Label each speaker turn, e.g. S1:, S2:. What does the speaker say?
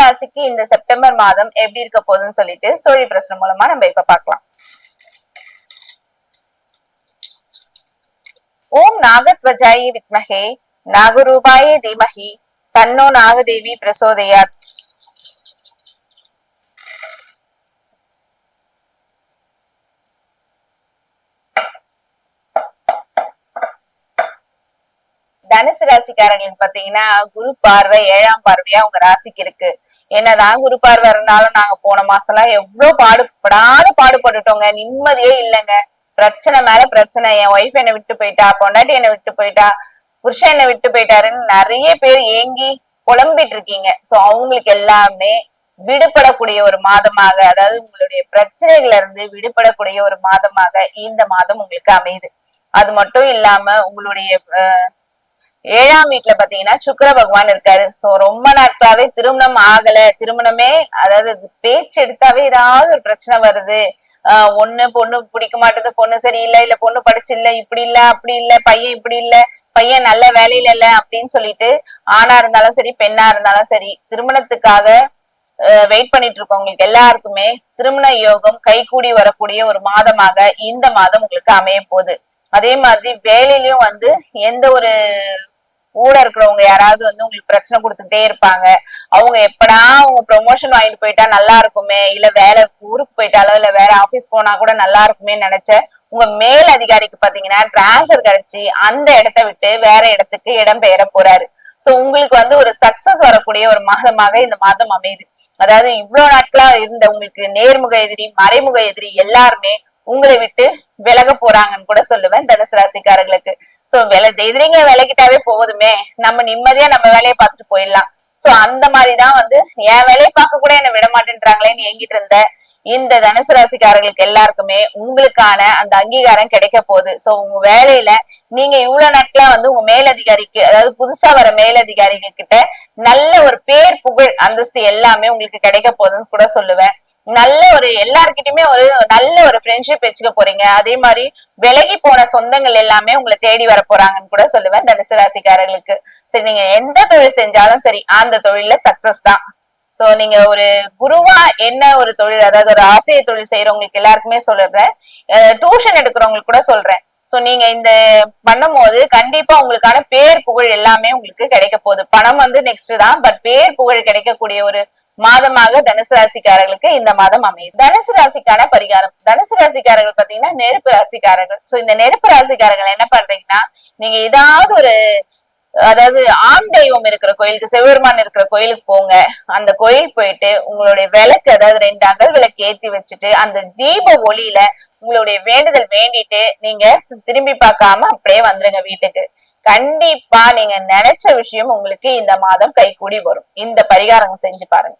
S1: ராசிக்கு இந்த செப்டம்பர் மாதம் எப்படி இருக்க போகுதுன்னு சொல்லிட்டு சோழி பிரச்சனை மூலமா நம்ம இப்ப பார்க்கலாம். ஓம் நாகத்வஜாயி வித்மகே நாகரூபாய தீமகி தன்னோ நாகதேவி பிரசோதயாத். தனுசு ராசிக்காரங்களுக்கு பாத்தீங்கன்னா குரு பார்வை ஏழாம் பார்வையா உங்க ராசிக்கு இருக்கு. என்னதான் குரு பார்வை இருந்தாலும் நாங்க போன மாசம் எல்லாம் எவ்வளவு பாடுபடாத பாடுபட்டுட்டோங்க. நிம்மதியே இல்லைங்க. பிரச்சனை மேல பிரச்சனை. என் ஒய்ஃப் என்னை விட்டு போயிட்டா பொண்டாட்டி என்னை விட்டு போயிட்டா புருஷன் என்னை விட்டு போயிட்டாருன்னு நிறைய பேர் ஏங்கி புலம்பிட்டு இருக்கீங்க. சோ அவங்களுக்கு எல்லாமே விடுபடக்கூடிய ஒரு மாதமாக அதாவது உங்களுடைய பிரச்சனைகள்ல இருந்து விடுபடக்கூடிய ஒரு மாதமாக இந்த மாதம் உங்களுக்கு அமையுது. அது மட்டும் இல்லாம உங்களுடைய அஹ், ஏழாம் வீட்டுல பாத்தீங்கன்னா சுக்கர பகவான் இருக்காரு. சோ ரொம்ப நாட்களாவே திருமணம் ஆகல. திருமணமே அதாவது பேச்சு எடுத்தாவே ஏதாவது ஒரு பிரச்சனை வருது. ஆஹ் ஒண்ணு பொண்ணு பிடிக்க மாட்டேது பொண்ணு சரியில்லை இல்ல பொண்ணு படிச்சு இல்ல இப்படி இல்ல அப்படி இல்ல பையன் இப்படி இல்ல பையன் நல்ல வேலையில இல்ல அப்படின்னு சொல்லிட்டு ஆணா இருந்தாலும் சரி பெண்ணா இருந்தாலும் சரி திருமணத்துக்காக வெயிட் பண்ணிட்டு இருக்கவங்களுக்கு எல்லாருக்குமே திருமண யோகம் கைகூடி வரக்கூடிய ஒரு மாதமாக இந்த மாதம் உங்களுக்கு அமைய போகுது. அதே மாதிரி வேலையிலயும் வந்து எந்த ஒரு கூட இருக்கிறவங்க யாராவது வந்து உங்களுக்கு பிரச்சனை கொடுத்துட்டே இருப்பாங்க. அவங்க எப்படா அவங்க ப்ரொமோஷன் வாங்கிட்டு போயிட்டா நல்லா இருக்குமே? இல்ல வேற ஊருக்கு போயிட்டாலோ இல்ல வேற ஆபீஸ் போனா கூட நல்லா இருக்குமே நினைச்ச உங்க மேல் அதிகாரிக்கு பாத்தீங்கன்னா டிரான்ஸ்பர் கிடைச்சி அந்த இடத்த விட்டு வேற இடத்துக்கு இடம் பெயர போறாரு. சோ உங்களுக்கு வந்து ஒரு சக்சஸ் வரக்கூடிய ஒரு மாதமாக இந்த மாதம் அமையுது. அதாவது இவ்வளவு நாட்களா இருந்த உங்களுக்கு நேர்முக எதிரி மறைமுக எதிரி எல்லாருமே உங்களை விட்டு விலக போறாங்கன்னு கூட சொல்லுவேன் தனுசு ராசிக்காரர்களுக்கு. சோ வில எதிரிங்க விலகிட்டாவே போதுமே. நம்ம நிம்மதியா நம்ம வேலையை பார்த்துட்டு போயிடலாம். சோ அந்த மாதிரிதான் வந்து என் வேலையை பார்க்க கூட என்ன விட மாட்டேன்றாங்களேன்னு ஏங்கிட்டு இருந்த இந்த தனுசு ராசிக்காரர்களுக்கு எல்லாருக்குமே உங்களுக்கான அந்த அங்கீகாரம் கிடைக்க போகுது. சோ உங்க வேலையில நீங்க இவ்வளவு நாட்களா வந்து உங்க மேலதிகாரிக்கு அதாவது புதுசா வர மேலதிகாரிகள் கிட்ட நல்ல ஒரு பேர் புகழ் அந்தஸ்து எல்லாமே உங்களுக்கு கிடைக்க போகுதுன்னு கூட சொல்லுவேன். நல்ல ஒரு எல்லாருக்கிட்டயுமே ஒரு நல்ல ஒரு ஃப்ரெண்ட்ஷிப் வச்சுக்க போறீங்க. அதே மாதிரி விலகி போன சொந்தங்கள் எல்லாமே உங்களை தேடி வர போறாங்கன்னு கூட சொல்லுவேன் தனுசு ராசிக்காரர்களுக்கு. சரி நீங்க எந்த தொழில் செஞ்சாலும் சரி அந்த தொழில சக்சஸ் தான். சோ நீங்க ஒரு குருவா என்ன ஒரு தொழில் அதாவது ஒரு ஆசிரியர் தொழில் செய்யறவங்களுக்கு எல்லாருக்குமே சொல்லிடுறேன் டியூஷன் எடுக்கிறவங்களுக்கு கூட சொல்றேன். சோ நீங்க இந்த பண்ணும்போது கண்டிப்பா உங்களுக்கான பேர் புகழ் எல்லாமே உங்களுக்கு கிடைக்க போகுது. பணம் வந்து நெக்ஸ்ட் தான் பட் பேர் புகழ் கிடைக்கக்கூடிய ஒரு மாதமாக தனுசு ராசிக்காரர்களுக்கு இந்த மாதம் அமையும் தனுசு ராசிக்கான பரிகாரம். தனுசு ராசிக்காரர்கள் பாத்தீங்கன்னா நெருப்பு ராசிக்காரர்கள். சோ இந்த நெருப்பு ராசிக்காரர்கள் என்ன பண்றீங்கன்னா நீங்க ஏதாவது ஒரு அதாவது ஆண் தெய்வம் இருக்கிற கோயிலுக்கு சிவபெருமான் இருக்கிற கோயிலுக்கு போங்க. அந்த கோயில் போயிட்டு உங்களுடைய விளக்கு அதாவது ரெண்டு அகல் விளக்கு ஏத்தி வச்சுட்டு அந்த தீப ஒளியில உங்களுடைய வேண்டுதல் வேண்டிட்டு நீங்க திரும்பி பார்க்காம அப்படியே வந்துருங்க வீட்டுக்கு. கண்டிப்பா நீங்க நினைச்ச விஷயம் உங்களுக்கு இந்த மாதம் கைகூடி வரும். இந்த பரிகாரம் செஞ்சு பாருங்க.